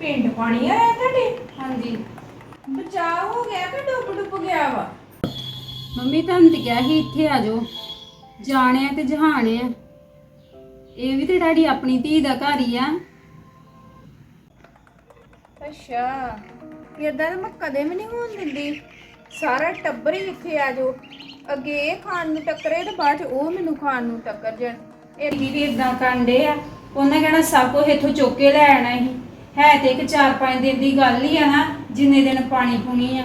ਪਿੰਡ ਪਾਣੀ ਆਇਆ ਤੁਹਾਡੇ? ਹਾਂਜੀ। ਬਚਾਅ ਹੋ ਗਿਆ ਕਿ ਡੁੱਬ ਡੁੱਬ ਗਿਆ ਵਾ? ਮੰਮੀ ਤੁਹਾਨੂੰ ਤੇ ਕਿਹਾ ਸੀ ਇੱਥੇ ਆ ਜਾਓ। ਜਾਣਿਆ ਤੇ ਜਹਾਨ ਆ। ਇਹ ਵੀ ਤੇ ਡੈਡੀ ਆਪਣੀ ਧੀ ਦਾ ਘਰ ਹੀ ਆ। ਅੱਛਾ। ਇਦਾਂ ਤਾਂ ਮੈਂ ਕਦੇ ਵੀ ਨਹੀਂ ਹੋਣ ਦਿੰਦੀ। ਸਾਰਾ ਟੱਬਰ ਹੀ ਇੱਥੇ ਆ ਜਾਓ। ਅੱਗੇ ਇਹ ਖਾਣ ਨੂੰ ਟੱਕਰੇ ਤੇ ਬਾਅਦ ਚ ਉਹ ਮੈਨੂੰ ਖਾਣ ਨੂੰ ਟੱਕਰ ਜਾਣ। ਇਹ ਇਹ ਵੀ ਇਦਾਂ ਕਾਂਡੇ ਆ। ਉਹਨੇ ਕਹਿਣਾ ਸਭ ਕੁਝ ਇੱਥੋਂ ਚੁੱਕ ਕੇ ਲੈ ਆਣਾ ਸੀ। ਹੈ ਤੇ ਇੱਕ 4-5 ਦਿਨ ਦੀ ਗੱਲ ਹੀ ਆ ਨਾ ਜਿੰਨੇ ਦਿਨ ਪਾਣੀ ਪੁਣੀ ਆ।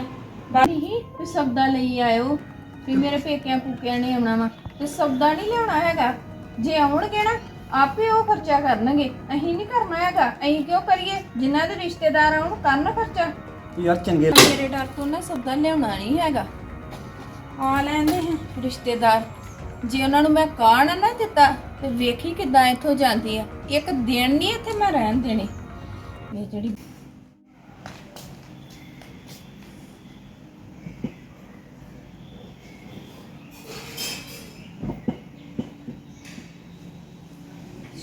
ਨਹੀਂ ਤੇ ਸਬਦਾ ਲਈ ਆਇਓ। ਵੀ ਮੇਰੇ ਪੇਕਿਆਂ ਪੂਕਿਆਂ ਨੇ ਆਉਣਾ ਵਾ। ਤੇ ਸਬਦਾ ਨਹੀਂ ਲਿਆਉਣਾ ਹੈਗਾ। ਜੇ ਆਉਣਗੇ ਨਾ ਆਪੇ ਉਹ ਖਰਚਾ ਕਰਨਗੇ। ਅਸੀਂ ਨਹੀਂ ਕਰਨਾ ਹੈਗਾ। ਅਸੀਂ ਕਿਉਂ ਕਰੀਏ? ਜਿਨ੍ਹਾਂ ਦੇ ਰਿਸ਼ਤੇਦਾਰ ਆਉਣ ਕਰਨ ਖਰਚਾ। ਯਾਰ ਚੰਗੇ ਮੇਰੇ ਡਰ ਤੋਂ ਨਾ ਸਬਦਾ ਲਿਆਉਣਾ ਨਹੀਂ ਹੈਗਾ। ਆ ਲੈਂਦੇ ਹੈ ਰਿਸ਼ਤੇਦਾਰ। ਜੇ ਉਹਨਾਂ ਨੂੰ ਮੈਂ ਕਾਣ ਨਾ ਦਿੱਤਾ ਤੇ ਵੇਖੀ ਕਿਦਾਂ ਇੱਥੋਂ ਜਾਂਦੀ ਆ। ਇੱਕ ਦਿਨ ਨਹੀਂ ਇੱਥੇ ਮੈਂ ਰਹਿਣ ਦੇਣੀ। ਇਹ ਜਿਹੜੀ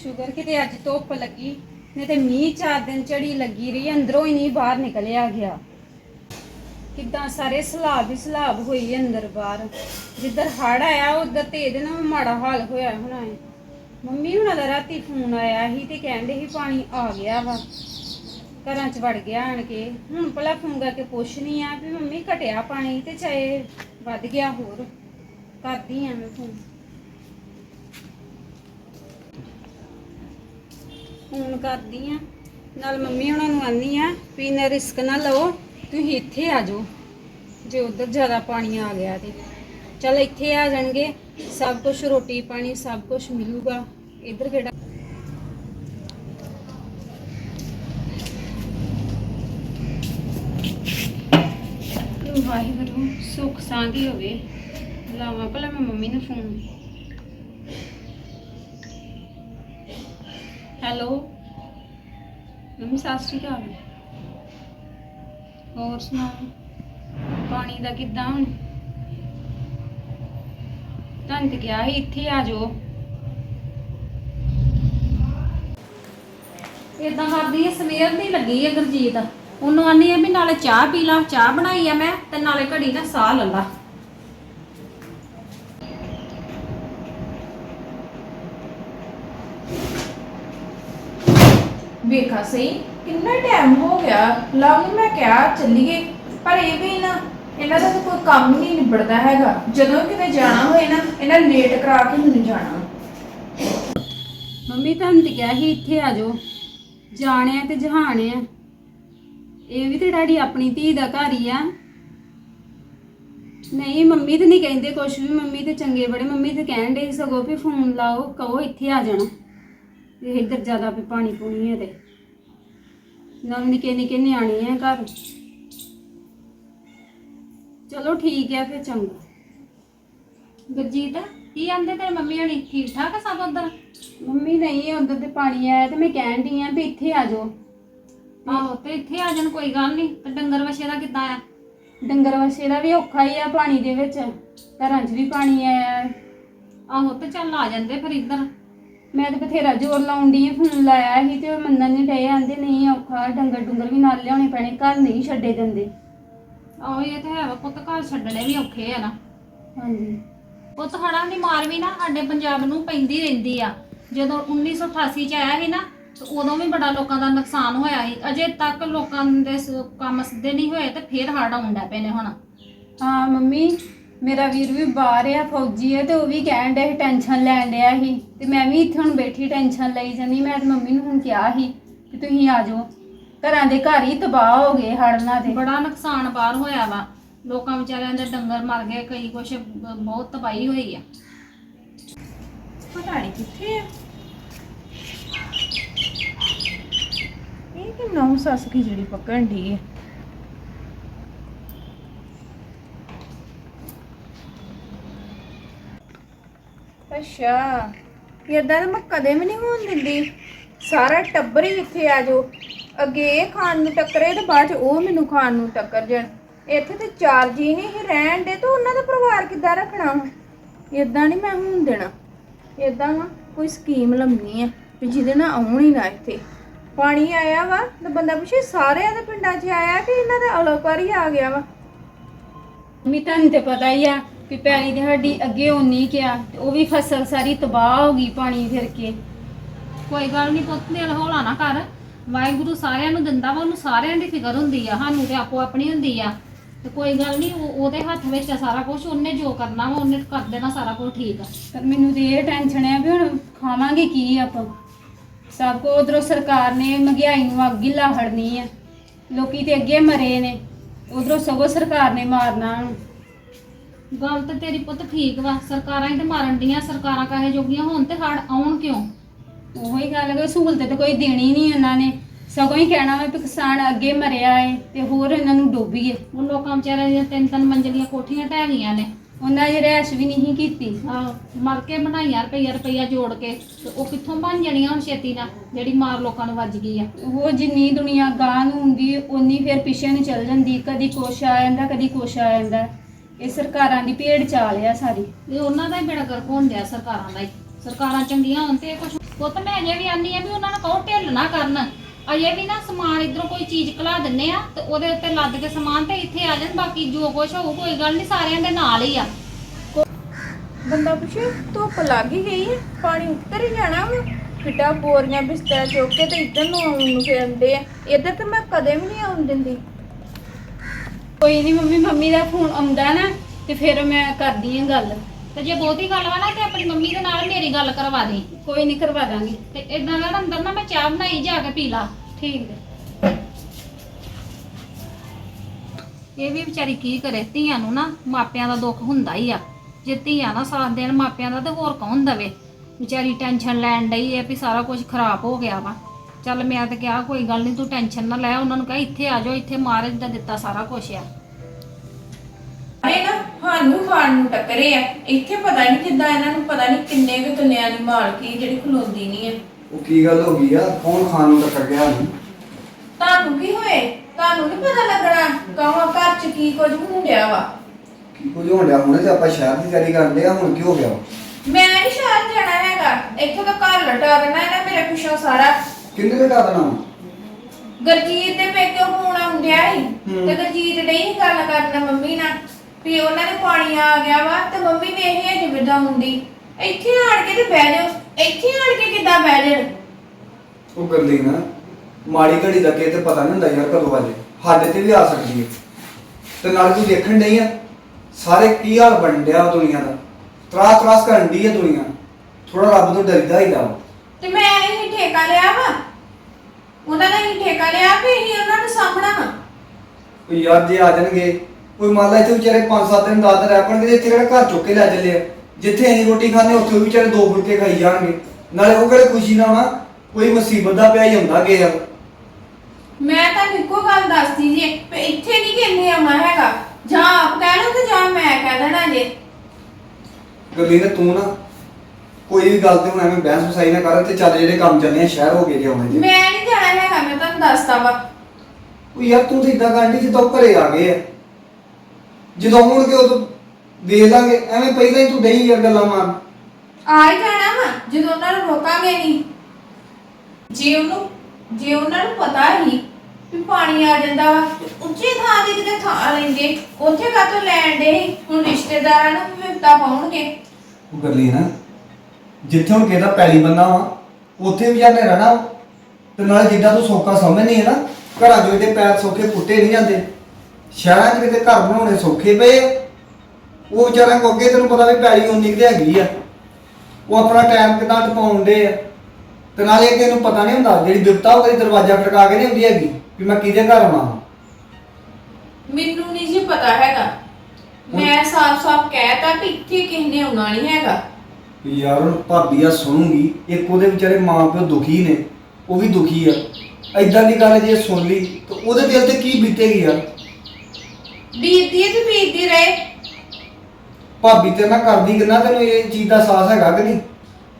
ਸ਼ੁਗਰ ਕਿਤੇ ਅੱਜ ਧੁੱਪ ਲੱਗੀ, ਨਹੀਂ ਤੇ ਮੀਂਹ ਚਾਰ ਦਿਨ ਚੜੀ ਲੱਗੀ ਰਹੀ, ਅੰਦਰੋਂ ਹੀ ਨਹੀਂ ਬਾਹਰ ਨਿਕਲਿਆ ਗਿਆ। ਕਿੱਦਾਂ ਸਾਰੇ ਸਲਾਬ ਹੀ ਸਲਾਬ ਹੋਈ ਅੰਦਰ ਬਾਹਰ। ਜਿੱਧਰ ਹੜ ਆਇਆ, ਉਧਰ ਤੇ ਇਹਦੇ ਨਾਲ ਮਾੜਾ ਹਾਲ ਹੋਇਆ ਹੋਣਾ ਹੈ। ਮੰਮੀ ਹੁਣਾਂ ਦਾ ਰਾਤੀ ਫੋਨ ਆਇਆ ਸੀ ਤੇ ਕਹਿੰਦੇ ਸੀ ਪਾਣੀ ਆ ਗਿਆ ਵਾ। ਘਰਾਂ 'ਚ ਵੜ ਗਿਆ ਆਣ ਕੇ। ਹੁਣ ਭਲਾ ਫੋਨ ਕਰਕੇ ਪੁੱਛਣੀ ਆ ਵੀ ਮੰਮੀ ਘਟਿਆ ਪਾਣੀ ਤੇ ਚਾਹੇ ਵੱਧ ਗਿਆ ਹੋਰ। ਕਰਦੀ ਆ ਮੈਂ ਫੋਨ। ਫੋਨ ਕਰਦੀ ਆ। ਨਾਲ ਮੰਮੀ ਉਹਨਾਂ ਨੂੰ ਆਨੀ ਆ ਵੀ ਨਾ ਰਿਸਕ ਨਾ ਲਓ ਤੁਸੀਂ ਇੱਥੇ ਆ ਜਾਓ। ਜੇ ਉਧਰ ਜ਼ਿਆਦਾ ਪਾਣੀ ਆ ਗਿਆ ਤੇ। ਚਲ ਇੱਥੇ ਆ ਜਾਣਗੇ, ਸਭ ਕੁਝ ਰੋਟੀ ਪਾਣੀ ਸਭ ਕੁਝ ਮਿਲੂਗਾ। ਇੱਧਰ ਕਿਹੜਾ ਵਾਹਿਗੁਰੂ, ਸੁੱਖ ਸਾਂਦੀ ਹੋਵੇ। ਲਾਵਾਂ ਭਲਾ ਮੈਂ ਮੰਮੀ ਨੂੰ ਫੋਨ ਹੈਲੋ ਮੰਮੀ, ਸਤਿ ਸ਼੍ਰੀ ਅਕਾਲ। ਹੋਰ ਸੁਣਾਓ? ਪਾਣੀ ਦਾ ਕਿੱਦਾਂ ਹੁਣ? ਤਾਂ ਤੇ ਗਿਆ ਸੀ ਇੱਥੇ ਆ ਜਾਓ। ਇਦਾਂ ਕਰਦੀ ਐ ਸਵੇਰ ਦੀ ਲੱਗੀ ਐ ਗੁਰਜੀਤ। ਉਹਨੂੰ ਆਨੀ ਆ ਵੀ ਨਾਲੇ ਚਾਹ ਪੀ ਲਾ, ਚਾਹ ਬਣਾਈ ਆ ਮੈਂ ਤੇ ਨਾਲੇ ਘੜੀ ਦਾ ਸਾਹ ਲੈ ਲਾ। ਵੇਖਾ ਸਹੀ, ਕਿੰਨਾ ਟਾਈਮ ਹੋ ਗਿਆ? ਲਵ ਨੂੰ ਮੈਂ ਕਿਹਾ ਚੱਲੀਏ, ਪਰ ਇਹ ਵੀ ਨਾ, ਇਹਨਾਂ ਦਾ ਤਾਂ ਕੋਈ ਕੰਮ ਹੀ ਨਹੀਂ ਨਿਬੜਦਾ ਹੈਗਾ। ਜਦੋਂ ਕਿਤੇ ਜਾਣਾ ਹੋਏ ਨਾ, ਇਹਨਾਂ ਲੇਟ ਕਰਾ ਕੇ ਮੈਨੂੰ ਜਾਣਾ। ਮੰਮੀ, ਤੁਹਾਨੂੰ ਤੇ ਕਿਹਾ ਸੀ ਇੱਥੇ ਆ ਜਾਓ। ਜਾਣਿਆ ਤੇ ਜਹਾਨ ਆ। ਇਹ ਵੀ ਤੇ ਡੈਡੀ ਆਪਣੀ ਧੀ ਦਾ ਘਰ ਹੀ ਆ। ਨਹੀਂ ਮੰਮੀ ਤੇ ਨਹੀਂ ਕਹਿੰਦੇ ਕੁਛ ਵੀ ਮੰਮੀ ਤੇ ਚੰਗੇ ਬੜੇ ਮੰਮੀ ਤੇ ਕਹਿਣ ਦੇ ਸਗੋਂ ਵੀ ਫੋਨ ਲਾਓ ਕਹੋ ਇੱਥੇ ਆ ਜਾਣਾ। ਇਹ ਇੱਧਰ ਜ਼ਿਆਦਾ ਵੀ ਪਾਣੀ ਪੂਣੀ ਹੈ ਤੇ। ਨਾਲ ਨਿੱਕੇ ਨਿੱਕੇ ਨਿਆਣੇ ਆ ਘਰ। ਚਲੋ ਠੀਕ ਹੈ ਫਿਰ ਚੰਗਾ। ਗੁਰਜੀਤ ਕੀ ਆਂਦੇ ਤੇਰੇ ਮੰਮੀ ਹਣੀ? ਠੀਕ ਠਾਕ ਆ ਸਭ ਉਧਰ? ਮੰਮੀ ਨਹੀਂ ਉਧਰ ਤੇ ਪਾਣੀ ਆਇਆ ਤੇ ਮੈਂ ਕਹਿਣ ਦੀ ਆ ਵੀ ਇੱਥੇ ਆ ਜਾਓ। ਆਹੋ ਤੇ ਇੱਥੇ ਆ ਜਾਣ ਕੋਈ ਗੱਲ ਨਹੀਂ ਤੇ ਡੰਗਰ ਵਛੇ ਦਾ ਕਿੱਦਾਂ ਆ? ਡੰਗਰ ਵਸੇ ਦਾ ਵੀ ਔਖਾ ਹੀ ਆ ਪਾਣੀ ਦੇ ਵਿੱਚ ਘਰਾਂ 'ਚ ਵੀ ਪਾਣੀ ਆਇਆ ਹੈ। ਆਹੋ ਤੇ ਚੱਲ ਆ ਜਾਂਦੇ ਫਿਰ ਇੱਧਰ। ਮੈਂ ਤੇ ਬਥੇਰਾ ਜ਼ੋਰ ਲਾਉਣ ਦੀ ਫੋਨ ਲਾਇਆ ਸੀ ਤੇ ਉਹ ਮੰਨਣ ਨਹੀਂ ਡਏ ਆਂਦੇ ਨਹੀਂ ਔਖਾ ਡੰਗਰ ਡੁੰਗਰ ਵੀ ਨਾਲ ਲਿਆਉਣੇ ਪੈਣੇ ਘਰ ਨਹੀਂ ਛੱਡੇ ਜਾਂਦੇ ਆਹੋ ਇਹ ਤੇ ਹੈ ਵਾ ਪੁੱਤ ਘਰ ਛੱਡਣੇ ਵੀ ਔਖੇ ਆ ਨਾ। ਹਾਂਜੀ। ਪੁੱਤ ਹੜਾਂ ਦੀ ਮਾਰ ਵੀ ਨਾ ਸਾਡੇ ਪੰਜਾਬ ਨੂੰ ਪੈਂਦੀ ਰਹਿੰਦੀ ਆ। ਜਦੋਂ 1988 ਚ ਆਇਆ ਸੀ ਨਾ ਤੇ ਉਦੋਂ ਵੀ ਬੜਾ ਲੋਕਾਂ ਦਾ ਨੁਕਸਾਨ ਹੋਇਆ ਸੀ। ਅਜੇ ਤੱਕ ਲੋਕਾਂ ਦੇ ਸ- ਕੰਮ ਸਿੱਧੇ ਨਹੀਂ ਹੋਏ ਤੇ ਫੇਰ ਹੜ ਆਉਂਦਾ ਪਏ ਨੇ ਹੁਣ। ਹਾਂ ਮੰਮੀ ਮੇਰਾ ਵੀਰ ਵੀ ਬਾਹਰ ਆ ਫੌਜੀ ਆ ਤੇ ਉਹ ਵੀ ਕਹਿਣ ਡਿਆ ਸੀ ਟੈਨਸ਼ਨ ਲੈਣ ਡਿਆ ਸੀ। ਤੇ ਮੈਂ ਵੀ ਇੱਥੇ ਹੁਣ ਬੈਠੀ ਟੈਨਸ਼ਨ ਲਈ ਜਾਂਦੀ ਮੈਂ ਤੇ ਮੰਮੀ ਨੂੰ ਹੁਣ ਕਿਹਾ ਸੀ ਕਿ ਤੁਸੀਂ ਆ ਜਾਓ। ਘਰਾਂ ਦੇ ਘਰ ਹੀ ਤਬਾਹ ਹੋ ਗਏ ਹੜ੍ਹਾਂ ਦੇ ਬੜਾ ਨੁਕਸਾਨ ਬਾਹਰ ਹੋਇਆ ਵਾ। ਲੋਕਾਂ ਵਿਚਾਰਿਆਂ ਦੇ ਡੰਗਰ ਮਰ ਗਏ ਕਈ ਕੁਛ ਬ- ਬਹੁਤ ਤਬਾਹੀ ਹੋਈ ਆ। ਪਤਾ ਨਹੀਂ ਕਿੱਥੇ ਆ। ਕਿ ਨੌ ਸੱਸ ਕੀ ਜਿਹੜੀ ਪਕੜਨ ਦੀ ਹੈ ਅੱਛਾ ਇਦਾਂ ਤਾਂ ਮੈਂ ਕਦੇ ਵੀ ਨਹੀਂ ਹੋਣ ਦਿੰਦੀ। ਸਾਰਾ ਟੱਬਰ ਹੀ ਇੱਥੇ ਆ ਜਾਓ। ਅੱਗੇ ਇਹ ਖਾਣ ਨੂੰ ਟੱਕਰੇ ਤੇ ਬਾਅਦ ਚ ਉਹ ਮੈਨੂੰ ਖਾਣ ਨੂੰ ਟੱਕਰ ਜਾਣ। ਇੱਥੇ ਤੇ ਚਾਰ ਜੀ ਨੇ ਹੀ ਰਹਿਣ ਦੇ, ਤਾਂ ਉਹਨਾਂ ਦਾ ਪਰਿਵਾਰ ਕਿੱਦਾਂ ਰੱਖਣਾ ਇਦਾਂ ਨਹੀਂ ਮੈਂ ਹੋਣ ਦੇਣਾ। ਇਦਾਂ ਕੋਈ ਸਕੀਮ ਲੰਮੀ ਹੈ ਵੀ ਜਿਹਦੇ ਨਾਲ ਆਉਣ ਹੀ ਨਾ ਇੱਥੇ। ਪਾਣੀ ਆਇਆ ਵਾ ਤਾਂ ਬੰਦਾ ਪੁੱਛੇ ਸਾਰਿਆਂ ਦੇ ਪਿੰਡਾਂ 'ਚ ਆਇਆ ਕਿ ਇਹਨਾਂ ਦਾ ਅਲੋਕਾਰ ਹੀ ਆ ਗਿਆ ਵਾ? ਮੰਮੀ ਤੁਹਾਨੂੰ ਤੇ ਪਤਾ ਹੀ ਆ ਵੀ ਪੈਲੀ ਦੀ ਸਾਡੀ ਅੱਗੇ ਹੋਣੀ ਕਿਆ ਤੇ ਉਹ ਵੀ ਫਸਲ ਸਾਰੀ ਤਬਾਹ ਹੋ ਗਈ ਪਾਣੀ ਫਿਰ ਕੇ। ਕੋਈ ਗੱਲ ਨਹੀਂ ਪੁੱਤ ਦਿਲ ਹੌਲਾ ਨਾ ਕਰ। ਵਾਹਿਗੁਰੂ ਸਾਰਿਆਂ ਨੂੰ ਦਿੰਦਾ ਵਾ ਉਹਨੂੰ ਸਾਰਿਆਂ ਦੀ ਫਿਕਰ ਹੁੰਦੀ ਆ ਸਾਨੂੰ ਤੇ ਆਪੋ ਆਪਣੀ ਹੁੰਦੀ ਆ। ਤੇ ਕੋਈ ਗੱਲ ਨਹੀਂ ਉਹਦੇ ਹੱਥ ਵਿੱਚ ਆ ਸਾਰਾ ਕੁਝ ਉਹਨੇ ਜੋ ਕਰਨਾ ਵਾ ਉਹਨੇ ਕਰ ਦੇਣਾ ਸਾਰਾ ਕੁਝ ਠੀਕ। ਆ ਪਰ ਮੈਨੂੰ ਤੇ ਇਹ ਟੈਨਸ਼ਨ ਹੈ ਵੀ ਹੁਣ ਖਾਵਾਂਗੇ ਕੀ ਆਪਾਂ? ਸਭ ਕੋ ਉਧਰੋਂ ਸਰਕਾਰ ਨੇ ਮਹਿੰਗਾਈ ਨੂੰ ਅੱਗ ਹੀ ਲਾਹੜਨੀ ਆ। ਲੋਕੀ ਤੇ ਅੱਗੇ ਮਰੇ ਨੇ। ਉਧਰੋਂ ਸਗੋਂ ਸਰਕਾਰ ਨੇ ਮਾਰਨਾ। ਉਹਨੂੰ ਗੱਲ ਤੇ ਤੇਰੀ ਪੁੱਤ ਠੀਕ ਵਾ। ਸਰਕਾਰਾਂ ਹੀ ਤੇ ਮਾਰਨ ਡੀਆਂ। ਸਰਕਾਰਾਂ ਕਾਹੇ ਜੋਗੀਆਂ? ਹੋਣ ਤੇ ਹੜ ਆਉਣ ਕਿਉਂ? ਉਹੀ ਗੱਲ ਹੈ ਸਹੂਲਤ ਤੇ ਕੋਈ ਦੇਣੀ ਨਹੀਂ ਇਹਨਾਂ ਨੇ। ਸਗੋਂ ਹੀ ਕਹਿਣਾ ਵਾ ਵੀ ਕਿਸਾਨ ਅੱਗੇ ਮਰਿਆ ਏ ਤੇ ਹੋਰ ਇਹਨਾਂ ਨੂੰ ਡੋਬੀਏ। ਉਹ ਲੋਕਾਂ ਵਿਚਾਰਿਆਂ ਦੀਆਂ ਤਿੰਨ ਤਿੰਨ ਮੰਜ਼ਲੀਆਂ ਕੋਠੀਆਂ ਢਹਿ ਗਈਆਂ ਨੇ। ਉਹਨਾਂ ਦੀ ਰਹਿਸ਼ ਵੀ ਨਹੀਂ ਕੀਤੀ। ਆਹ, ਮਰ ਕੇ ਬਣਾਈਆਂ ਰੁਪਈਆ ਰੁਪਈਆ ਜੋੜ ਕੇ ਤੇ ਉਹ ਕਿੱਥੋਂ ਬਣ ਜਾਣੀਆਂ ਹੁਣ ਛੇਤੀ ਨਾਲ ਜਿਹੜੀ ਮਾਰ ਲੋਕਾਂ ਨੂੰ ਵੱਜ ਗਈ ਆ। ਉਹ ਜਿੰਨੀ ਦੁਨੀਆ ਗਾਂ ਨੂੰ ਹੁੰਦੀ ਉਨੀ ਫਿਰ ਪਿੱਛੇ ਨੂੰ ਚੱਲ ਜਾਂਦੀ। ਕਦੀ ਕੁਛ ਆ ਜਾਂਦਾ ਕਦੀ ਕੁਛ ਆ ਜਾਂਦਾ। ਇਹ ਸਰਕਾਰਾਂ ਦੀ ਭੇਡ ਚਾਲ ਆ ਸਾਰੀ। ਇਹ ਉਹਨਾਂ ਦਾ ਹੀ ਬੇੜਾ ਹੋਣ ਡਿਆ ਸਰਕਾਰਾਂ ਦਾ ਹੀ। ਸਰਕਾਰਾਂ ਚੰਗੀਆਂ ਹੋਣ ਤੇ ਕੁਝ ਪੁੱਤ ਮੈਂ ਅਜੇ ਵੀ ਆਨੀ ਆ ਵੀ ਉਹਨਾਂ ਨੂੰ ਕਹੋ ਢਿੱਲ ਨਾ ਕਰਨ। ਅਜੇ ਵੀ ਨਾ ਸਮਾਨ ਇਧਰੋਂ ਕੋਈ ਚੀਜ਼ ਕਲਾ ਦਿੰਨੇ ਆ ਤੇ ਉਹਦੇ ਉੱਤੇ ਲੱਦ ਕੇ ਸਮਾਨ ਤੇ ਇੱਥੇ ਆ ਜਾਣ ਬਾਕੀ ਜੋ ਕੁਝ ਹੋਊ ਕੋਈ ਗੱਲ ਨਹੀਂ ਸਾਰਿਆਂ ਦੇ ਨਾਲ ਹੀ ਆ। ਬੰਦਾ ਪੁੱਛੇ ਧੁੱਪ ਲੱਗ ਹੀ ਗਈ ਹੈ ਪਾਣੀ ਉੱਤਰ ਹੀ ਜਾਣਾ ਵਾ। ਕਿੱਡਾ ਬੋਰੀਆਂ ਬਿਸਤਰਾ ਚੁੱਕ ਕੇ ਤੇ ਇੱਧਰ ਨੂੰ ਆਉਣ ਨੂੰ ਫਿਰਦੇ ਆ। ਇੱਧਰ ਤੇ ਮੈਂ ਕਦੇ ਵੀ ਨਹੀਂ ਆਉਣ ਦਿੰਦੀ। ਕੋਈ ਨਹੀਂ ਮੰਮੀ ਮੰਮੀ ਦਾ ਫੋਨ ਆਉਂਦਾ ਨਾ ਤੇ ਫਿਰ ਮੈਂ ਕਰਦੀ ਆ ਗੱਲ। ਤੇ ਜੇ ਬਹੁਤੀ ਗੱਲ ਵਾ ਨਾ ਤੇ ਆਪਣੀ ਮੰਮੀ ਦੇ ਨਾਲ ਮੇਰੀ ਗੱਲ ਕਰਵਾ ਦੇ। ਕੋਈ ਨਹੀਂ ਕਰਵਾ ਦਾਂਗੇ। ਤੇ ਇਦਾਂ ਦਾ ਅੰਦਰ ਨਾ ਮੈਂ ਚਾਹ ਬਣਾਈ ਜਾ ਕੇ ਪੀ ਲਾ। ਠੀਕ ਹੈ। ਇਹ ਵੀ ਵਿਚਾਰੀ ਕੀ ਕਰੇ ਧੀਆਂ ਨੂੰ ਨਾ ਮਾਪਿਆਂ ਦਾ ਦੁੱਖ ਹੁੰਦਾ ਹੀ ਆ। ਜੇ ਧੀਆਂ ਨਾ ਸਾਥ ਦੇਣ ਮਾਪਿਆਂ ਦਾ ਤੇ ਹੋਰ ਕੌਣ ਦਵੇ? ਵਿਚਾਰੀ ਟੈਨਸ਼ਨ ਲੈਣ ਡਈ ਹੈ ਵੀ ਸਾਰਾ ਕੁਝ ਖਰਾਬ ਹੋ ਗਿਆ ਵਾ। ਚੱਲ ਮੈਂ ਤਾਂ ਕਿਹਾ ਕੋਈ ਗੱਲ ਨਹੀਂ ਤੂੰ ਟੈਨਸ਼ਨ ਨਾ ਲੈ ਉਹਨਾਂ ਨੂੰ ਕਹ ਇੱਥੇ ਆ ਜਾਓ ਇੱਥੇ ਮਹਾਰਾਜ ਦਾ ਦਿੱਤਾ ਸਾਰਾ ਕੁਝ ਆ। ਨਾ ਸਾਨੂੰ ਖਾਣ ਨੂੰ ਟੱਕਰੇ ਆ। ਇੱਥੇ ਪਤਾ ਨਹੀਂ ਕਿੱਦਾਂ ਇਹਨਾਂ ਨੂੰ ਪਤਾ ਨਹੀਂ ਕਿੰਨੇ ਕੁ ਦੁਨੀਆ ਦੀ ਮਾਲਕੀ ਜਿਹੜੀ ਖਲੋਂਦੀ ਨਹੀਂ ਹੈ ਉਹ ਕੀ ਗੱਲ ਹੋ ਗਈ ਆ? ਕੌਣ ਖਾਣ ਨੂੰ ਟੱਕਰ ਗਿਆ ਨਹੀਂ ਤੁਹਾਨੂੰ ਕੀ ਹੋਏ? ਤੁਹਾਨੂੰ ਨਹੀਂ ਪਤਾ ਲੱਗਣਾ ਕਹਾਂ ਘਰ ਚ ਕੀ ਕੁਝ ਹੁੰਦਿਆ ਵਾ। ਕੀ ਕੁਝ ਹੋਣ ਡਿਆ? ਹੁਣੇ ਤੇ ਆਪਾਂ ਸ਼ਹਿਰ ਦੀ ਤਿਆਰੀ ਕਰਨ ਲਿਆ ਹੁਣ ਕੀ ਹੋ ਗਿਆ? ਮੈਂ ਨਹੀਂ ਸ਼ਹਿਰ ਜਾਣਾ ਹੈਗਾ। ਇੱਥੋਂ ਦਾ ਘਰ ਲਟਾ ਦੇਣਾ ਇਹਨਾਂ ਮੇਰੇ ਪਿੱਛੋਂ ਸਾਰਾ। ਕਿੰਨੇ ਲਟਾ ਦੇਣਾ ਵਾ? ਗਰਜੀਤ ਦੇ ਪੇਕੇ ਫੋਨ ਆਉਂਦਿਆ ਸੀ। ਹੂੰ। ਤੇ ਗਰਜੀਤ ਨਹੀਂ ਗੱਲ ਕਰਨਾ ਮੰਮੀ ਨਾਲ। ਵੀ ਉਹਨਾਂ ਦੇ ਪਾਣੀ ਆ ਗਿਆ ਵਾ ਤੇ ਮੰਮੀ ਵੇਖੇ ਜਿਵੇਂ ਦਾ ਹੁੰਦੀ। ਇੱਥੇ ਆਣ ਕੇ ਤੇ ਬਹਿ ਜਾਓ। ਇੱਥੇ ਆਣ ਕੇ ਕਿੱਦਾਂ ਬਹਿ ਜਾਣ? ਉਹ ਗਰਲੀ ਨਾ ਮਾੜੀ ਘੜੀ ਦਾ ਕੇ ਤੇ ਪਤਾ ਨਹੀਂ ਹੁੰਦਾ ਯਾਰ ਕਦੋਂ ਵਾਲੇ ਸਾਡੇ ਤੇ ਵੀ ਆ ਸਕਦੀ ਹੈ ਤੇ ਨਾਲ ਤੂੰ ਦੇਖਣ ਨਹੀਂ ਆ ਸਾਰੇ ਕੀ ਹਾਲ ਬਣ ਡਿਆ ਵਾ ਦੁਨੀਆ ਦਾ। ਤਰਾਸ ਤਰਾਸ ਕਰਨ ਦੀ ਹੈ ਦੁਨੀਆ। ਥੋੜਾ ਰੱਬ ਤੋਂ ਡਰਦਾ ਹੀ ਵਾ ਤੇ ਮੈਂ ਇਹ ਠੇਕਾ ਲਿਆ ਵਾ। ਉਹਨਾਂ ਦਾ ਹੀ ਠੇਕਾ ਲਿਆ ਵੀ ਅਸੀਂ ਉਹਨਾਂ ਨੂੰ ਸਾਹਮਣਾ ਵਾ। ਕੋਈ ਯਾਰ ਜੇ ਆ ਜਾਣਗੇ ਕੋਈ ਮੰਨ ਲਾ ਇੱਥੇ ਵਿਚਾਰੇ 5-7 ਦਿਨ ਦਸ ਦਿਨ ਰਹਿ ਪਣਗੇ ਇੱਥੇ ਕਿਹੜਾ ਘਰ ਚੁੱਕ ਕੇ ਲੈ ਚੱਲੇ ਆ? ਜਿੱਥੇ ਅਸੀਂ ਰੋਟੀ ਖਾਂਦੇ ਉੱਥੇ ਉਹ ਵਿਚਾਰੇ ਦੋ ਫੁਲਕੇ ਖਾਈ ਜਾਣਗੇ। ਨਾਲੇ ਉਹ ਕਿਹੜੇ ਖੁਸ਼ੀ ਨਾਲ ਆਉਣਾ ਕੋਈ ਮੁਸੀਬਤ ਦਾ ਪਿਆ ਹੀ ਹੁੰਦਾ ਕਿ ਯਾਰ ਮੈਂ ਤਾਂ ਇੱਕੋ ਗੱਲ ਦੱਸਦੀ ਜੇ ਵੀ ਇੱਥੇ ਨਹੀਂ ਕਿੰਨੇ ਆਉਣਾ ਹੈਗਾ। ਜਾਂ ਆਪ ਕਹਿ ਲਓ ਤੇ ਜਾਂ ਮੈਂ ਕਹਿ ਦੇਣਾ ਜੇ। ਗੱਲੀ ਨੇ ਤੂੰ ਨਾ ਕੋਈ ਵੀ ਗੱਲ ਤੇ ਹੁਣ ਐਵੇਂ ਬਹਿਸ ਵਸਾਈ ਨਾ ਕਰ ਤੇ ਚੱਲ ਜਿਹੜੇ ਕੰਮ ਚੱਲੇ ਆ ਸ਼ਹਿਰ ਹੋ ਗਏ ਜੇ ਆਉਣੇ ਜੇ। ਮੈਂ ਨਹੀਂ ਜਾਣਾ ਹੈਗਾ ਮੈਂ ਤੁਹਾਨੂੰ ਦੱਸਦਾ ਵਾ। ਉਹ ਯਾਰ ਤੂੰ ਤੇ ਇਦਾਂ ਕਰਨੀ ਜਿੱਦਾਂ ਉਹ ਘਰੇ ਆ ਗਏ ਆ। ਜਦੋਂ ਹੋਣਗੇ ਉਦੋਂ ਵੇਖ ਲਾਂਗੇ ਐਵੇਂ ਪਹਿਲਾਂ ਹੀ ਤੂੰ ਡਈ ਯਾਰ ਗੱਲਾਂ ਮਾਰ ਆ ਹੀ ਜਾਣਾ ਵਾ ਜਦੋਂ ਉਹਨਾਂ ਨੂੰ ਰੋਕਾਂਗੇ ਨਹੀਂ। ਜੇ ਉਹਨੂੰ ਜੇ ਉਹਨਾਂ ਨੂੰ ਪਤਾ ਹੀ ਵੀ ਪਾਣੀ ਆ ਜਾਂਦਾ ਵਾ ਤੇ ਉੱਚੀ ਥਾਂ ਦੀ ਕਿਤੇ ਥਾਂ ਲੈਂਦੇ ਉੱਥੇ ਕਾਹਤੋਂ ਲੈਣ ਦੇ ਹੁਣ ਰਿਸ਼ਤੇਦਾਰਾਂ ਨੂੰ ਵੀ ਵਿਪਤਾ ਪਾਉਣਗੇ। ਉਹ ਗੱਲੀ ਨਾ ਜਿੱਥੇ ਹੁਣ ਕਿਹਦਾ ਪੈਲੀ ਬੰਦਾ ਵਾ ਉੱਥੇ ਵੀ ਜਾਣੇ ਰਹਿਣਾ ਵਾ। ਤੇ ਨਾਲੇ ਜਿੱਦਾਂ ਤੂੰ ਸੌਕਾ ਸਮਝਣੀ ਹੈ ਨਾ ਘਰਾਂ ਜੋ ਇਹਦੇ ਪੈਰ ਸੌਖੇ ਪੁੱਟੇ ਨਹੀਂ ਜਾਂਦੇ। ਸ਼ਹਿਰਾਂ 'ਚ ਕਿਤੇ ਘਰ ਬਣਾਉਣੇ ਸੌਖੇ ਪਏ ਆ। ਉਹ ਵਿਚਾਰਿਆਂ ਕੋ ਅੱਗੇ ਤੈਨੂੰ ਪਤਾ ਵੀ ਪੈਲੀ ਉਨੀ ਕੁ ਤੇ ਹੈਗੀ ਆ। ਉਹ ਆਪਣਾ ਟਾਈਮ ਕਿਦਾਂ ਟਪਾਉਂਦੇ ਆ। ਤੇ ਨਾਲੇ ਕਿ ਇਹਨੂੰ ਪਤਾ ਨਹੀਂ ਹੁੰਦਾ ਜਿਹੜੀ ਬਿਪਤਾ ਉਹ ਕਦੀ ਦਰਵਾਜ਼ਾ ਖੜਕਾ ਕੇ ਨਹੀਂ ਆਉਂਦੀ ਹੈਗੀ ਵੀ ਮੈਂ ਕਿਹਦੇ ਘਰ ਆਉਣਾ ਵਾਂ। ਮੈਨੂੰ ਨਹੀਂ ਜੀ ਪਤਾ ਹੈਗਾ। ਮੈਂ ਸਾਫ਼-ਸਾਫ਼ ਕਹਿਤਾ ਵੀ ਇੱਥੇ ਕਿਸੇ ਨੇ ਆਉਣਾ ਨਹੀਂ ਹੈਗਾ। ਵੀ ਯਾਰ ਹੁਣ ਭਾਬੀ ਆ ਸੁਣੂਗੀ ਇੱਕ ਉਹਦੇ ਵਿਚਾਰੇ ਮਾਂ ਪਿਓ ਦੁਖੀ ਨੇ ਉਹ ਵੀ ਦੁਖੀ ਆ। ਐਦਾਂ ਦੀ ਗੱਲ ਜੇ ਸੁਣ ਲਈ ਤਾਂ ਉਹਦੇ ਦਿਲ ਤੇ ਕੀ ਬੀਤੇਗੀ ਯਾਰ? ਬੀਤਦੀ ਹੈ ਤੇ ਬੀਤਦੀ ਰਹੇ। ਭਾਬੀ ਤੇ ਨਾ ਕਰਦੀ ਕਿੰਨਾ ਤੈਨੂੰ ਇਹ ਚੀਜ਼ ਦਾ ਸਾਹਸ ਹੈਗਾ ਕਿ ਨਹੀਂ?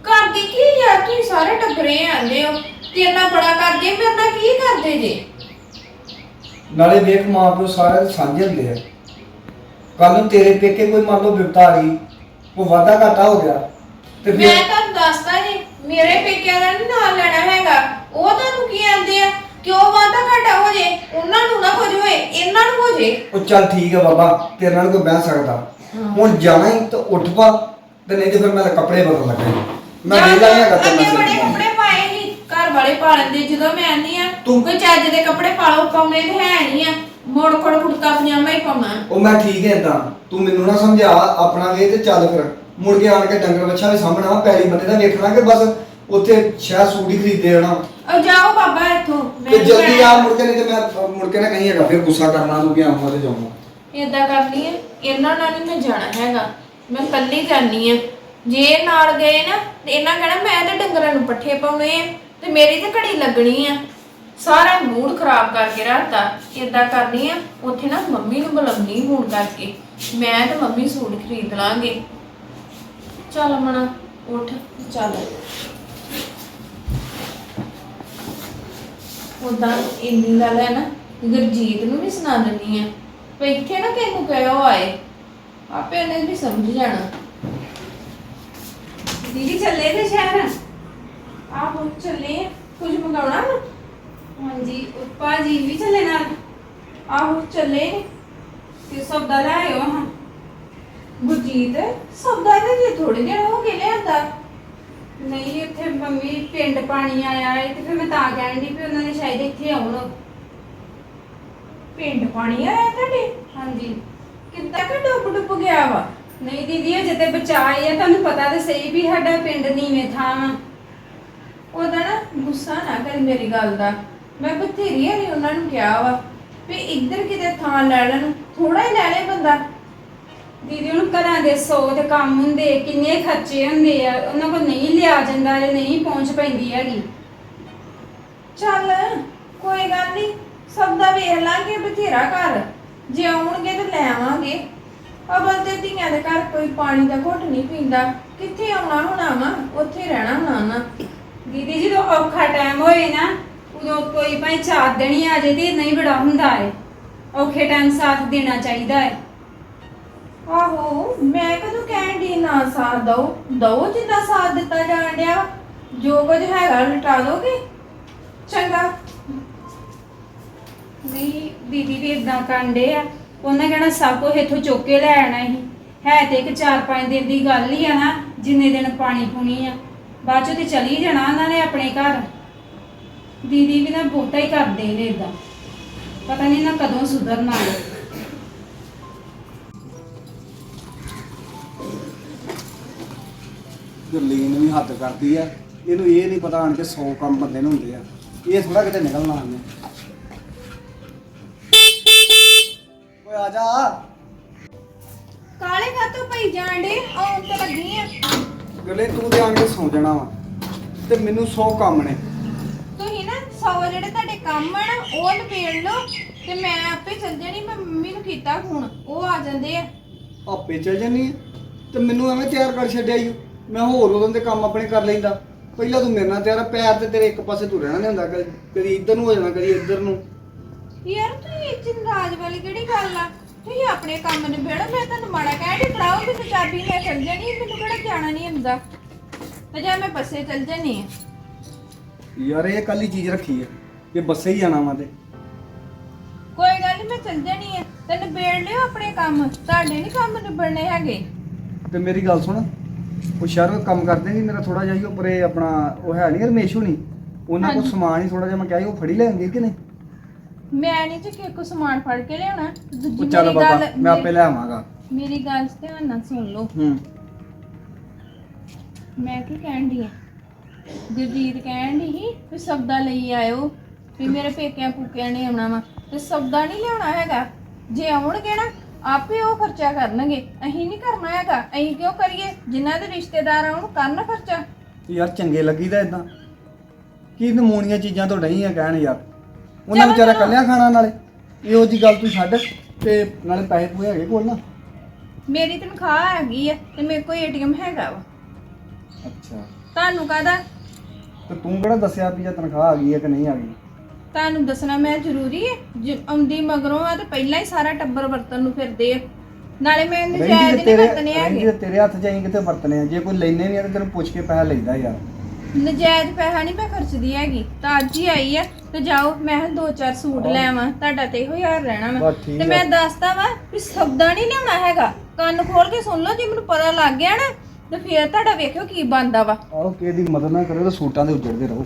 ਘਰ ਦੀ ਕੀ ਯਾਰ ਤੁਸੀਂ ਸਾਰੇ ਟੱਬਰੇ ਆਂਦੇ ਹੋ ਤੇ ਇੰਨਾ ਬੜਾ ਕਰਦੇ ਮੇਰੇ ਨਾਲ ਕੀ ਕਰਦੇ ਜੇ? ਨਾਲੇ ਵੇਖ ਮਾਂ ਪਿਓ ਸਾਰੇ ਸਾਂਝੇ ਹੁੰਦੇ ਆ। ਕੱਲ ਨੂੰ ਤੇਰੇ ਪੇਕੇ ਕੋਈ ਮੰਨ ਲਓ ਬਿਪਤਾ ਆ ਗਈ ਉਹ ਵਾਧਾ ਘਾਟਾ ਹੋ ਗਿਆ ਤੇ ਮੈਂ ਤੁਹਾਨੂੰ ਦੱਸਦਾ ਜੀ ਮੇਰੇ ਪੇਕਿਆਂ ਦਾ ਨਹੀਂ ਨਾਂ ਲੈਣਾ ਹੈਗਾ ਉਹ ਤੁਹਾਨੂੰ ਕੀ ਆਂਦੇ ਆ? ਕਿਉਂ ਵਾਦਾ ਘਾਟਾ ਉਹਨਾਂ ਨੂੰ ਨਾ ਕੁਝ ਹੋਏ ਇਹਨਾਂ ਨੂੰ ਹੋ ਜੇ। ਉਹ ਚੱਲ ਠੀਕ ਹੈ ਬਾਬਾ ਤੇਰੇ ਨਾਲ ਕੋਈ ਬਹਿ ਸਕਦਾ ਹੁਣ ਜਾਣਾ ਹੀ ਤਾਂ ਉੱਠ ਪਾ ਤੇ ਨਹੀਂ ਤੇ ਫਿਰ ਮੈਂ ਤਾਂ ਕੱਪੜੇ ਬਦਲ ਲੱਗਾ। ਮੈਂ ਨਹੀਂ ਤੇਰੇ ਬੜੇ ਨਾਲ ਕੱਪੜੇ ਪਾਏ ਸੀ ਘਰ ਵਾਲੇ ਪਾ ਲੈਂਦੇ ਜਦੋਂ ਮੈਂ ਆਨੀ ਆ ਤੂੰ- ਕੋਈ ਚੱਜ ਦੇ ਕੱਪੜੇ ਪਾ ਲਓ ਪਾਉਣੇ ਤੇ ਹੈ ਨਹੀਂ ਆ। ਮੋੜ ਖੜ ਕੁੜਤਾ ਪਜਾਮਾ ਹੀ ਪਾਉਣਾ। ਉਹ ਮੈਂ ਠੀਕ ਹੈ ਇਦਾਂ ਤੂੰ ਮੈਨੂੰ ਨਾ ਸਮਝਾ ਆਪਣਾ ਵੇ ਤੇ ਚੱਲ ਫਿਰ। ਮੁੜ ਕੇ ਆਣ ਕੇ ਡੰਗਰ ਬੱਚਾ ਵੀ ਸਾਹਮਣਾ ਪੈਲੀ ਬੰਦੇ ਦਾ ਵੇਖਣਾ ਕਿ ਬਸ ਉੱਥੇ ਸ਼ਾਇਦ ਸੂਟ ਹੀ ਖਰੀਦੇ ਉਹ ਜਾਓ ਬਾਬਾ ਇੱਥੋਂ ਤੇ ਜਲਦੀ ਆ ਮੁੜ ਕੇ ਨਹੀਂ ਤੇ ਮੈਂ ਮੁੜ ਕੇ ਨਾ ਕਹੀਂ ਹੈਗਾ ਫਿਰ ਗੁੱਸਾ ਕਰਨਾ ਤੂੰ ਕਿ ਆਉਂਗਾ ਤੇ ਜਾਊਂਗਾ ਏਦਾਂ ਕਰਨੀ ਹੈ ਇਹਨਾਂ ਨਾਲ ਨਹੀਂ ਮੈਂ ਜਾਣਾ ਹੈਗਾ। ਮੈਂ ਕੱਲੀ ਜਾਣੀ ਆ। ਜੇ ਇਹ ਨਾਲ ਗਏ ਨਾ ਤੇ ਇਹਨਾਂ ਕਹਿਣਾ ਮੈਂ ਤੇ ਡੰਗਰਾਂ ਨੂੰ ਪੱਠੇ ਪਾਉਣੇ ਆ ਤੇ ਮੇਰੀ ਤੇ ਘੜੀ ਲੱਗਣੀ ਆ। ਸਾਰਾ ਮੂਡ ਖਰਾਬ ਕਰਕੇ ਰੱਖਤਾ। ਏਦਾਂ ਕਰਨੀ ਆ ਉੱਥੇ ਨਾ ਮੰਮੀ ਨੂੰ ਬੁਲਾਉਣੀ ਫੋਨ ਕਰਕੇ। ਮੈਂ ਤੇ ਮੰਮੀ ਸੂਟ ਖਰੀਦ ਲਾਂਗੇ। ਚੱਲ ਮਣਾ ਉੱਠ ਚੱਲ। ਉਦਾਂ ਇੰਨੀ ਗੱਲ ਹੈ ਨਾ ਗੁਰਜੀਤ ਨੂੰ ਵੀ ਸੁਣਾ ਦਿੰਨੀ ਆ ਵੀ ਇੱਥੇ ਨਾ ਕਿਸੇ ਨੂੰ ਕਹਿਓ ਆਏ। ਆਪੇ ਉਹਨੇ ਵੀ ਸਮਝ ਜਾਣਾ। ਦੀਦੀ ਚੱਲੇ ਤੇ ਸ਼ਹਿਰ? ਆਹੋ ਚੱਲੇ ਕੁਝ ਮੰਗਾਉਣਾ ਵਾ? ਹਾਂਜੀ ਉੱਪਾ ਜੀ ਵੀ ਚੱਲੇ ਨਾਲ? ਆਹੋ ਚੱਲੇ ਨੇ। ਤੇ ਸੌਦਾ ਲੈ ਆਇਓ ਹਾਂ। ਗੁਰਜੀਤ ਸੌਦਾ ਇਹਦੇ ਜੇ ਥੋੜੇ ਦਿਨ ਹੋ ਗਏ ਲਿਆਂਦਾ। ਨਹੀਂ ਇੱਥੇ ਮੰਮੀ ਪਿੰਡ ਪਾਣੀ ਆਇਆ ਹੈ ਤੇ ਫਿਰ ਮੈਂ ਤਾਂ ਕਹਿਣ ਦੀ ਵੀ ਉਹਨਾਂ ਨੇ ਸ਼ਾਇਦ ਇੱਥੇ ਆਉਣ। ਪਿੰਡ ਪਾਣੀ ਆਇਆ ਤੁਹਾਡੇ? ਹਾਂਜੀ। ਕਿੱਦਾਂ ਕਿ ਡੁੱਬ ਡੁੱਬ ਗਿਆ ਵਾ? ਨਹੀਂ ਦੀਦੀ ਅਜੇ ਤੇ ਬਚਾਈ ਆ ਤੁਹਾਨੂੰ ਪਤਾ ਤੇ ਸਹੀ ਵੀ ਸਾਡਾ ਪਿੰਡ ਨੀਵੇਂ ਥਾਂ ਵਾ। ਉਹਦਾ ਨਾ ਗੁੱਸਾ ਨਾ ਕਰੀ ਮੇਰੀ ਗੱਲ ਦਾ। ਮੈਂ ਬਥੇਰੀ ਵਾਰੀ ਉਹਨਾਂ ਨੂੰ ਕਿਹਾ ਵਾ ਵੀ ਇੱਧਰ ਕਿਤੇ ਥਾਂ ਲੈ ਲੈਣ ਥੋੜਾ ਹੀ ਲੈ ਲੈ ਬੰਦਾ। ਦੀਦੀ ਹੁਣ ਘਰਾਂ ਦੇ ਸੌ ਤੇ ਕੰਮ ਹੁੰਦੇ, ਕਿੰਨੇ ਖਰਚੇ ਹੁੰਦੇ ਆ, ਉਹਨਾਂ ਕੋਲ ਨਹੀਂ ਲਿਆ ਜਾਂਦਾ ਜਾਂ ਨਹੀਂ ਪਹੁੰਚ ਪੈਂਦੀ ਹੈਗੀ। ਚੱਲ, ਕੋਈ ਗੱਲ ਨਹੀਂ ਸਭ ਦਾ ਵੇਖ ਲਾਂਗੇ, ਬਥੇਰਾ ਘਰ। ਜੇ ਆਉਣਗੇ ਤਾਂ ਲੈ ਆਵਾਂਗੇ। ਅਬਲ ਤੇ ਧੀਆਂ ਦੇ ਘਰ ਕੋਈ ਪਾਣੀ ਦਾ ਘੁੱਟ ਨਹੀਂ ਪੀਂਦਾ। ਕਿੱਥੇ ਆਉਣਾ ਹੋਣਾ ਵਾ? ਉੱਥੇ ਰਹਿਣਾ ਹੋਣਾ ਨਾ ਦੀਦੀ, ਜਦੋਂ ਔਖਾ ਟਾਈਮ ਹੋਏ ਨਾ, ਉਦੋਂ ਕੋਈ ਭਾਈ ਚਾਰ ਦਿਨ ਹੀ ਆ ਜੇ ਤੇ ਨਹੀਂ ਬੜਾ ਹੁੰਦਾ ਏ। ਔਖੇ ਟਾਈਮ ਸਾਥ ਦੇਣਾ ਚਾਹੀਦਾ ਹੈ ਆਹੋ, ਮੈਂ ਕਦੋਂ ਕਹਿਣ ਦੀ ਨਾ ਸਾਥ ਦਓ? ਦਓ ਜਿੱਦਾਂ ਸਾਥ ਦਿੱਤਾ ਜਾਣ ਡਿਆ। ਜੋ ਕੁਝ ਹੈਗਾ ਲਟਾ ਦੋਗੇ? ਚੰਗਾ। ਨਹੀਂ ਦੀਦੀ ਵੀ ਇਦਾਂ ਕਾਂਡੇ ਆ। ਉਹਨਾਂ ਕਹਿਣਾ ਸਭ ਕੁਝ ਇੱਥੋਂ ਚੁੱਕ ਕੇ ਲੈ ਆਣਾ ਸੀ। ਹੈ ਤੇ ਇੱਕ ਚਾਰ ਪੰਜ ਦਿਨ ਦੀ ਗੱਲ ਹੀ ਆ ਨਾ, ਜਿੰਨੇ ਦਿਨ ਪਾਣੀ ਪੂਣੀ ਆ। ਬਾਅਦ ਚੋਂ ਤੇ ਚਲੀ ਜਾਣਾ ਉਹਨਾਂ ਨੇ ਆਪਣੇ ਘਰ। ਦੀਦੀ ਵੀ ਨਾ ਬਹੁਤਾ ਹੀ ਕਰਦੇ ਨੇ ਇਦਾਂ ਪਤਾ ਨਹੀਂ ਨਾ ਕਦੋਂ ਸੁਧਰਨਾ। ਹੈ ਗੁਰਲੀਨ ਵੀ ਹੱਦ ਕਰਦੀ ਆ ਇਹਨੂੰ ਇਹ ਨਹੀਂ ਪਤਾ ਆਣ ਕੇ 100 ਕੰਮ ਬੰਦੇ ਨੂੰ ਹੁੰਦੇ ਆ। ਇਹ ਥੋੜਾ ਕਿਤੇ ਨਿਕਲਣਾ ਆਨੇ ਓਏ ਆ ਜਾ। ਕਾਲੇ ਖਾਤੋਂ ਪਈ ਜਾਣ ਡੇ ਆਉਣ ਤੇ ਲੱਗੀ ਆ। ਗੁਰਲੇ ਤੂੰ ਤੇ ਆਣ ਕੇ ਸੌ ਜਾਣਾ ਵਾ। ਤੇ ਮੈਨੂੰ 100 ਕੰਮ ਨੇ। ਤੁਸੀਂ ਨਾ ਸੌ ਜਿਹੜੇ ਤੁਹਾਡੇ ਕੰਮ ਆ ਨਾ ਉਹ ਨਿਬੇੜ ਲਓ। ਤੇ ਮੈਂ ਆਪੇ ਚੱਲ ਜਾਣੀ ਮੈਂ ਮੰਮੀ ਨੂੰ ਕੀਤਾ ਫੋਨ। ਉਹ ਆ ਜਾਂਦੇ ਆ। ਆਪੇ ਚੱਲ ਜਾਨੀ ਆ। ਤੇ ਮੈਨੂੰ ਐਵੇਂ ਤਿਆਰ ਕਰ ਛੱਡਿਆ ਈ ਓ। ਮੈਂ ਹੋਰ ਉਦੋਂ ਦੇ ਕੰਮ ਆਪਣੇ ਕਰ ਲੈਂਦਾ। ਪਹਿਲਾਂ ਤੂੰ ਮੇਰੇ ਨਾਲ ਤਿਆਰ ਆ, ਪੈਰ ਤੇ ਤੇਰੇ ਇੱਕ ਪਾਸੇ ਤੂੰ ਰਹਿਣਾ ਨਹੀਂ ਹੁੰਦਾ ਕਦੀ- ਕਦੀ ਇੱਧਰ ਨੂੰ ਹੋ ਜਾਣਾ ਕਦੀ ਇੱਧਰ ਨੂੰ। ਯਾਰ ਤੁਸੀਂ ਇਹ ਚ ਨਾਰਾਜ਼ ਵਾਲੀ ਕਿਹੜੀ ਗੱਲ ਆ? ਤੁਸੀਂ ਆਪਣੇ ਕੰਮ ਨਿਬੇੜੋ ਮੈਂ ਤੁਹਾਨੂੰ ਮਾੜਾ ਕਹਿ ਢੀ ਫੜਾਓ ਮੈਨੂੰ ਚਾਬੀ ਮੈਂ ਚੱਲ ਜਾਣੀ ਮੈਨੂੰ ਕਿਹੜਾ ਜਾਣਾ ਨਹੀਂ ਹੁੰਦਾ। ਤੇ ਜਾਂ ਮੈਂ ਬੱਸੇ ਚੱਲ ਜਾਣੀ ਆ। ਯਾਰ ਇਹ ਕੱਲ ਹੀ ਚੀਜ਼ ਰੱਖੀ ਆ ਇਹ ਬੱਸੇ ਹੀ ਜਾਣਾ ਵਾ ਤੇ। ਕੋਈ ਗੱਲ ਨਹੀਂ ਮੈਂ ਚੱਲ ਜਾਣੀ ਆ। ਤੇ ਨਿਬੇੜ ਲਿਓ ਆਪਣੇ ਕੰਮ ਤੁਹਾਡੇ ਨਹੀਂ ਕੰਮ ਨਿਬੜਨੇ ਹੈਗੇ। ਤੇ ਮੇਰੀ ਗੱਲ ਸੁਣ ਉਹ ਸ਼ਹਿਰ ਵਿੱਚ ਕੰਮ ਕਰਦੇ ਨਹੀਂ ਮੇਰਾ ਥੋੜਾ ਜਿਹਾ ਹੀ ਉੱਪਰੇ ਆਪਣਾ ਉਹ ਹੈ ਨਹੀਂ ਰਮੇਸ਼ ਹੁਣੀ। ਉਹਨਾਂ ਕੋਲ ਹਾਂਜੀ। ਸਮਾਨ ਹੀ ਥੋੜਾ ਜਿਹਾ ਮੈਂ ਕਿਹਾ ਸੀ ਉਹ ਫੜੀ ਲੈਣਗੇ ਕਿ ਨਹੀਂ? ਮੈਂ ਨਹੀਂ ਜੀ ਕਿਸੇ ਕੋ ਸਮਾਨ ਫੜ ਕੇ ਲਿਆਉਣਾ। ਦੂਜੀ ਉਹ ਚੱਲ ਮੇਰੀ ਬਾਬਾ ਗੱਲ ਮੈਂ ਆਪੇ ਲੈ ਆਵਾਂਗਾ। ਮੇਰੀ ਗੱਲ ਧਿਆਨ ਨਾਲ ਸੁਣ ਲਓ। ਹੂੰ। ਮੈਂ ਕੀ ਕਹਿਣ ਦੀ ਆ? ਗੁਰਜੀਤ ਕਹਿਣ ਦੀ ਸੀ ਵੀ ਸਬਦਾ ਲਈ ਆਇਓ ਵੀ ਮੇਰੇ ਪੇਕਿਆਂ ਪੂਕਿਆਂ ਨੇ ਆਉਣਾ ਵਾ। ਤੇ ਸਬਦਾ ਨਹੀਂ ਲਿਆਉਣਾ ਹੈਗਾ। ਜੇ ਆਉਣਗੇ ਨਾ ਆਪੇ ਉਹ ਖਰਚਾ ਕਰਨਗੇ। ਅਸੀਂ ਨਹੀਂ ਕਰਨਾ ਹੈਗਾ। ਅਸੀਂ ਕਿਉਂ ਕਰੀਏ? ਜਿਨ੍ਹਾਂ ਦੇ ਰਿਸ਼ਤੇਦਾਰ ਆਉਣ ਕਰਨ ਖਰਚਾ। ਯਾਰ ਚੰਗੇ ਲੱਗੀਦਾ ਇਦਾਂ ਕੀ ਨਮੂਨੀਆਂ ਚੀਜ਼ਾਂ ਤੋਂ ਨਹੀਂ ਆ ਕਹਿਣ ਯਾਰ? ਉਹਨਾਂ ਚਲੋ, ਵਿਚਾਰਾ ਚਲੋ। ਕੱਲਿਆ ਖਾਣਾ ਨਾਲੇ। ਇਹੋ ਜੀ ਗੱਲ ਤੂੰ ਛੱਡ ਤੇ ਨਾਲੇ ਪੈਸੇ ਪੂਏ ਹੈਗੇ ਕੋਲ ਨਾ। ਮੇਰੀ ਤਨਖਾਹ ਹੈਗੀ ਆ ਤੇ ਮੇਰੇ ਕੋਲ ਏਟੀਐਮ ਹੈਗਾ ਵਾ। ਅੱਛਾ। ਤੁਹਾਨੂੰ ਕਾਹਦਾ? ਤੇ ਤੂੰ ਕਿਹੜਾ ਦੱਸਿਆ ਵੀ ਜਾਂ ਤਨਖਾਹ ਆ ਗਈ ਹੈ ਕਿ ਨਹੀਂ ਆ ਗਈ? ਤੁਹਾਨੂੰ ਦੱਸਣਾ ਮੈਂ ਜ਼ਰੂਰੀ ਹੈ ਜੇ ਆਉਂਦੀ ਮਗਰੋਂ ਆ ਤੇ ਪਹਿਲਾਂ ਹੀ ਸਾਰਾ ਟੱਬਰ ਵਰਤਨ ਨੂੰ ਫਿਰਦੇ ਆ। ਨਾਲੇ ਮੈਂ ਇਹਦੇ ਜਾਇਜ਼ ਰਹਿੰਦੀ ਤੇ ਨਹੀਂ ਵਰਤਨੇ ਰਹਿੰਦੀ ਹੈਗੇ। ਤੇ ਤੇਰੇ ਹੱਥ ਆਈ ਕਿਤੇ ਵਰਤਨੇ ਆ? ਜੇ ਕੋਈ ਲੈਨੇ ਨਹੀਂ ਆ ਤੇ ਤੈਨੂੰ ਪੁੱਛ ਕੇ ਪੈਸਾ ਲੈਂਦਾ ਯਾਰ। ਨਜਾਇਜ਼ ਪੈਸਾ ਨਹੀਂ ਮੈਂ ਖਰਚਦੀ ਹੈਗੀ। ਤਾਂ ਅੱਜ ਹੀ ਆਈ ਆ ਤੇ ਜਾਓ ਮੈਂ ਕਿਹਾ ਦੋ ਚਾਰ ਸੂਟ ਲੈ ਆਵਾਂ ਤੁਹਾਡਾ ਤੇ ਇਹੋ ਯਾਰ ਰਹਿਣਾ ਬਸ ਠੀਕ ਤੇ ਆ। ਮੈਂ ਦੱਸਦਾ ਵਾ ਵੀ ਸੌਦਾ ਨਹੀਂ ਲਿਆਉਣਾ ਹੈਗਾ। ਕੰਨ ਖੋਲ ਕੇ ਸੁਣ ਲਓ ਜੇ ਮੈਨੂੰ ਪਤਾ ਲੱਗ ਗਿਆ ਨਾ ਤੇ ਫੇਰ ਤੁਹਾਡਾ ਵੇਖਿਓ ਕੀ ਬਣਦਾ ਵਾ। ਆਹੋ ਕਿਸੇ ਦੀ ਮਦਦ ਨਾ ਕਰੋ ਤਾਂ ਸੂਟਾਂ ਦੇ ਉੱਜੜਦੇ ਰਹੋ।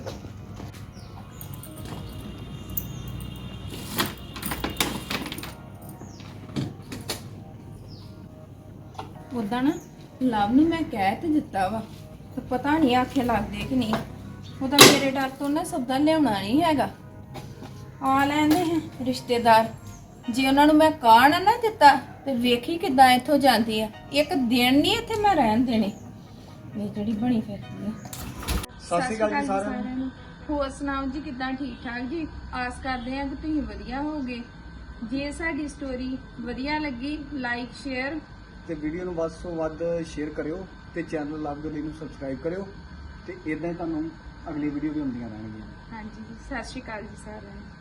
ਉਦਾਂ ਨਾ ਲਵ ਨੂੰ ਮੈਂ ਕਹਿ ਤੇ ਦਿੱਤਾ ਵਾ ਤੇ ਪਤਾ ਨਹੀਂ ਆਖੇ ਲੱਗਦੇ ਕਿ ਨਹੀਂ। ਉਹ ਤਾਂ ਮੇਰੇ ਡਰ ਤੋਂ ਨਾ ਸੌਦਾ ਲਿਆਉਣਾ ਨਹੀਂ ਹੈਗਾ। ਆ ਲੈਂਦੇ ਹੈ ਰਿਸ਼ਤੇਦਾਰ। ਜੇ ਉਹਨਾਂ ਨੂੰ ਮੈਂ ਕਾਣ ਨਾ ਦਿੱਤਾ ਤੇ ਵੇਖੀ ਕਿਦਾਂ ਇੱਥੋਂ ਜਾਂਦੀ ਆ। ਇੱਕ ਦਿਨ ਨਹੀਂ ਇੱਥੇ ਮੈਂ ਰਹਿਣ ਦੇਣੀ। ਇਹ ਜਿਹੜੀ ਬਣੀ ਫਿਰਦੀ ਆ। ਸਤਿ ਸ਼੍ਰੀ ਅਕਾਲ ਜੀ ਸਾਰਿਆਂ ਨੂੰ। ਹੋਰ ਸੁਣਾਓ ਜੀ ਕਿਦਾਂ ਠੀਕ ਠਾਕ ਜੀ? ਆਸ ਕਰਦੇ ਹਾਂ ਕਿ ਤੁਸੀਂ ਵਧੀਆ ਹੋਗੇ ਜੇ ਸਾਡੀ ਸਟੋਰੀ ਵਧੀਆ ਲੱਗੀ ਲਾਈਕ ਸ਼ੇਅਰ ਤੇ ਵੀਡੀਓ ਨੂੰ ਵੱਧ ਤੋਂ ਵੱਧ ਸ਼ੇਅਰ ਕਰਿਓ ਤੇ ਚੈਨਲ ਲਵ ਲਈ ਨੂੰ ਸਬਸਕ੍ਰਾਈਬ ਕਰਿਓ ਤੇ ਇਦਾਂ ਹੀ ਤੁਹਾਨੂੰ ਅਗਲੀ ਵੀਡੀਓ ਵੀ ਹੁੰਦੀਆਂ ਰਹਿਣਗੀਆਂ। ਹਾਂਜੀ, ਸਤਿ ਸ਼੍ਰੀ ਅਕਾਲ ਜੀ ਸਾਰਿਆਂ ਨੂੰ।